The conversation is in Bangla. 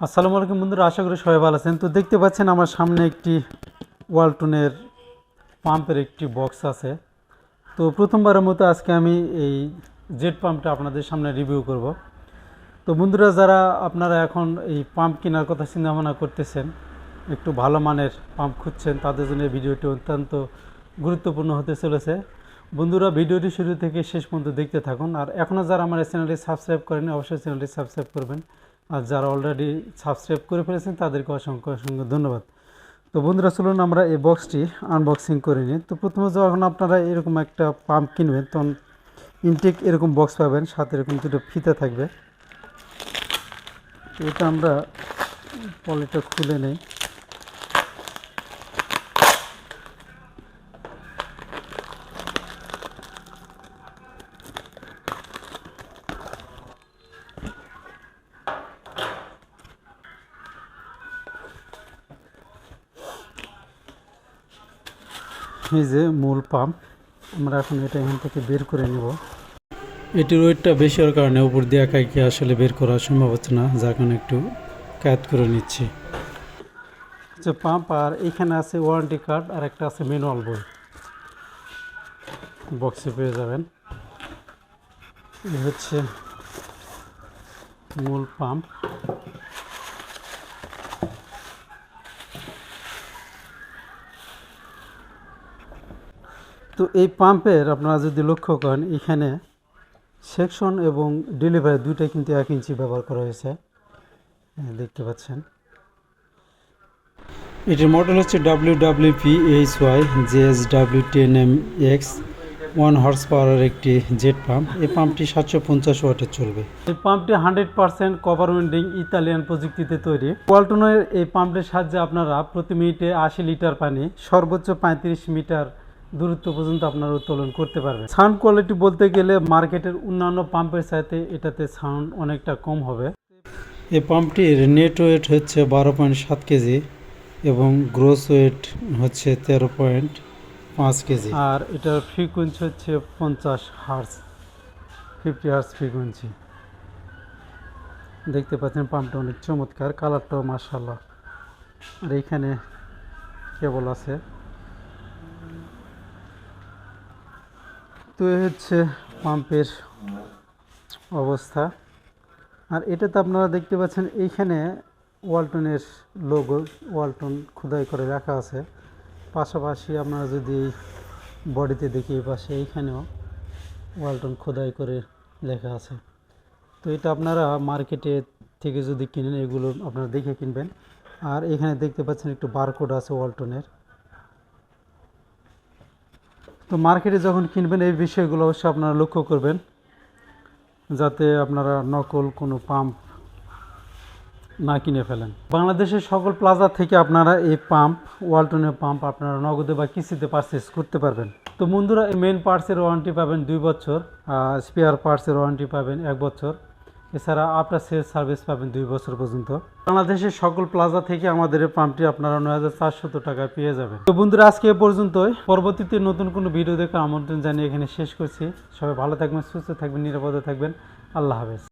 আসসালামু আলাইকুম বন্ধুরা, আশা করি সবাই ভালো আছেন। তো দেখতে পাচ্ছেন আমার সামনে একটি ওয়ালটনের পাম্পের একটি বক্স আছে। তো প্রথমবারের মতো আজকে আমি এই জেট পাম্পটা আপনাদের সামনে রিভিউ করব। তো বন্ধুরা, যারা আপনারা এখন এই পাম্প কেনার কথা চিন্তা ভাবনা করতেছেন, একটু ভালো মানের পাম্প খুঁজছেন, তাদের জন্য ভিডিওটি অত্যন্ত গুরুত্বপূর্ণ হতে চলেছে। বন্ধুরা, ভিডিওটি শুরু থেকে শেষ পর্যন্ত দেখতে থাকুন। আর এখনও যারা আমার চ্যানেলটি সাবস্ক্রাইব করেনি অবশ্যই চ্যানেলটি সাবস্ক্রাইব করবেন। আর যারা অলরেডি সাবস্ক্রাইব করে ফেলেছেন, তাদেরকে অসংখ্য অসংখ্য ধন্যবাদ। তো বন্ধুরা, চলুন আমরা এই বক্সটি আনবক্সিং করে নিই। তো প্রথমে যখন আপনারা এরকম একটা পাম্প কিনবেন, তখন ইনটেক এরকম বক্স পাবেন, সাথে এরকম দুটো ফিতা থাকবে। এটা আমরা পলিটা খুলে নেই। এই যে মূল পাম্প। আমরা এখন এটা এখান থেকে বের করে নেব। এটির ওয়েটটা বেশি হওয়ার কারণে উপর দিয়ে একা একে আসলে বের করা সম্ভব হচ্ছে না যার কারণে একটু কাজ করে নিচ্ছি। যে পাম্প আর এখানে আছে ওয়ারেন্টি কার্ড আর একটা আছে ম্যানুয়াল বই। বক্সে পেয়ে যাবেন। এই হচ্ছে মূল পাম্প। তো এই পাম্পের আপনারা যদি লক্ষ্য করেন, এখানে সেকশন এবং ডেলিভারি দুইটাই কিন্তু এক ইঞ্চি ব্যবহার করা হয়েছে। এই দেখতে পাচ্ছেন। এটির মডেল হচ্ছে W W P H Y J S W ten M X one horse পাওয়ারের একটি জেট পাম্প এই পাম্পটি সাতশো পঞ্চাশ ওয়াটের চলবে। এই পাম্পটি hundred percent cover winding Italian প্রযুক্তিতে তৈরি। ওয়ালটনের এই পাম্পের সাহায্যে আপনারা প্রতি মিনিটে আশি লিটার পানি, সর্বোচ্চ পঁয়ত্রিশ মিটার দূরত্ব পর্যন্ত আপনারা উত্তোলন করতে পারবেন। সাউন্ড কোয়ালিটি বলতে গেলে মার্কেটের অন্যান্য পাম্পের সাথে এটাতে সাউন্ড অনেকটা কম হবে। এই পাম্পটির নেট ওয়েট হচ্ছে বারো পয়েন্ট সাত কেজি এবং গ্রোস ওয়েট হচ্ছে তেরো পয়েন্ট পাঁচ কেজি। আর এটার ফ্রিকোয়েন্সি হচ্ছে পঞ্চাশ হার্স ফিফটি হার্স ফ্রিকোয়েন্সি। দেখতে পাচ্ছেন পাম্পটা অনেক চমৎকার কালারটাও মার্শাল্লাহ আর এইখানে কেবল আছে। তো হচ্ছে পাম্পের অবস্থা। আর এটা তো আপনারা দেখতে পাচ্ছেন, এইখানে ওয়ালটনের লোগো ওয়ালটন খোদাই করে রাখা আছে। পাশাপাশি আপনারা যদি বডিতে দেখি পাশে, এইখানেও ওয়ালটন খোদাই করে লেখা আছে। তো এটা আপনারা মার্কেটে থেকে যদি কিনেন, এগুলো আপনারা দেখে কিনবেন। আর এখানে দেখতে পাচ্ছেন একটু বারকোড আছে ওয়ালটনের। তো মার্কেটে যখন কিনবেন, এই বিষয়গুলো অবশ্যই আপনারা লক্ষ্য করবেন যাতে আপনারা নকল কোনো পাম্প না কিনে ফেলেন। বাংলাদেশের সকল প্লাজা থেকে আপনারা এই পাম্প, ওয়ালটনের পাম্প আপনারা নগদে বা কিস্তিতে পারচেস করতে পারবেন। তো বন্ধুরা মেন পার্টসের ওয়ারেন্টি পাবেন দুই বছর স্পেয়ার পার্টসের ওয়ারেন্টি পাবেন এক বছর। এছাড়া আপনার সেলস সার্ভিস পাবেন দুই বছর পর্যন্ত। বাংলাদেশের সকল প্লাজা থেকে আমাদের এই পাম্পটি আপনারা নয় হাজার চারশত টাকায় পেয়ে যাবেন। তো বন্ধুরা, আজকে এ পর্যন্তই। পরবর্তীতে নতুন কোনো ভিডিও দেখে আমন্ত্রণ জানিয়ে এখানে শেষ করছি। সবাই ভালো থাকবেন, সুস্থ থাকবেন, নিরাপদে থাকবেন। আল্লাহ হাফেজ।